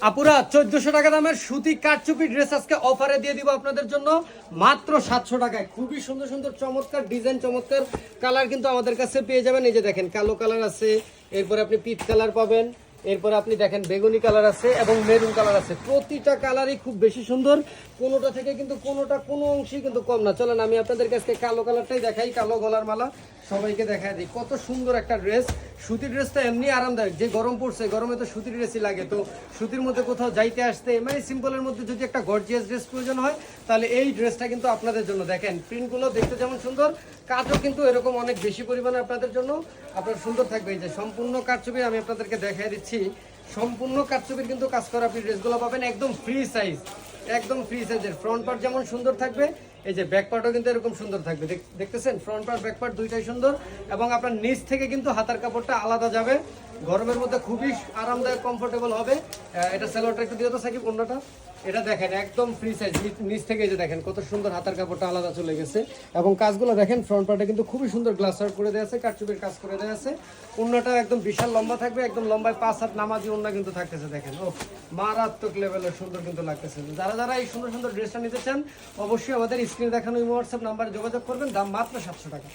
আপুরা, চোদ্দশো টাকা দামের সুতি কারচুপি ড্রেস আজকে অফারে দিয়ে দিব আপনাদের জন্য। মাত্র সাতশো টাকায়। খুবই সুন্দর সুন্দর চমৎকার ডিজাইন চমৎকার কালার কিন্তু আমাদের কাছে পেয়ে যাবেন। এই যে দেখেন, কালো কালার আছে, এরপরে আপনি পিচ কালার পাবেন, এরপরে আপনি দেখেন বেগুনি কালার আছে এবং মেরুন কালার আছে। প্রতিটা কালারই খুব বেশি সুন্দর, কোনোটা থেকে কিন্তু কোনোটা কোনো অংশেই কিন্তু কম না। চলেন, আমি আপনাদের কাছে কালো কালারটাই দেখাই, কালো গলার মালা। সবাইকে দেখায় দিই। কত সুন্দর একটা ড্রেস সুতির ড্রেসটা এমনি আরামদায়ক। যে গরম পড়ছে, গরমে তো সুতির ড্রেসই লাগে। তো সুতির মধ্যে কোথাও যাইতে আসতে মানে সিম্পলের মধ্যে যদি একটা গর্জিয়াস ড্রেস প্রয়োজন হয়, তাহলে এই ড্রেসটা কিন্তু আপনাদের জন্য। দেখেন প্রিন্টগুলো দেখতে যেমন সুন্দর, কাজও কিন্তু এরকম অনেক বেশি পরিমাণে আপনাদের জন্য। আপনার সুন্দর থাকবে। এই যে সম্পূর্ণ ছবি আমি আপনাদেরকে দেখাই দিচ্ছি। সম্পূর্ণ কারচুপির কিন্তু কাজ করা আপনি ড্রেসগুলো পাবেন একদম ফ্রি সাইজ একদম ফ্রি সাইজের ফ্রন্ট পার্ট যেমন সুন্দর থাকবে, এই যে ব্যাক পার্টও কিন্তু এরকম সুন্দর থাকবে। দেখ- দেখতেছেন? ফ্রন্ট পার্ট ব্যাক পার্ট দুইটাই সুন্দর এবং আপনার নিচ থেকে কিন্তু হাতার কাপড়টা আলাদা যাবে। গরমের মধ্যে খুবই আরামদায়ক কমফোর্টেবল হবে। এটা সেলোয়ারটা একটু দিয়ে তো সাকিব, অন্যটা। এটা দেখেন, একদম ফ্রি সাইজ নিচ থেকে যে দেখেন, কত সুন্দর হাতার কাপড়টা আলাদা চলে গেছে। এবং কাজগুলো দেখেন ফ্রন্ট পার্টে কিন্তু খুবই সুন্দর গ্লাস আউট করে দেওয়া আছে, কারচুপির কাজ করে দেওয়া আছে। অন্যটা একদম বিশাল লম্বা থাকবে, একদম লম্বায় পাঁচ হাত নামাজি অন্য কিন্তু থাকতেছে, দেখেন। ও মারাত্মক লেভেলের সুন্দর কিন্তু লাগতেছে। যারা যারা এই সুন্দর সুন্দর ড্রেসটা নিতে চান, অবশ্যই আমাদের স্ক্রিনে দেখানো হোয়াটসঅ্যাপ নাম্বারে যোগাযোগ করবেন, দাম মাত্র সাতশো টাকা।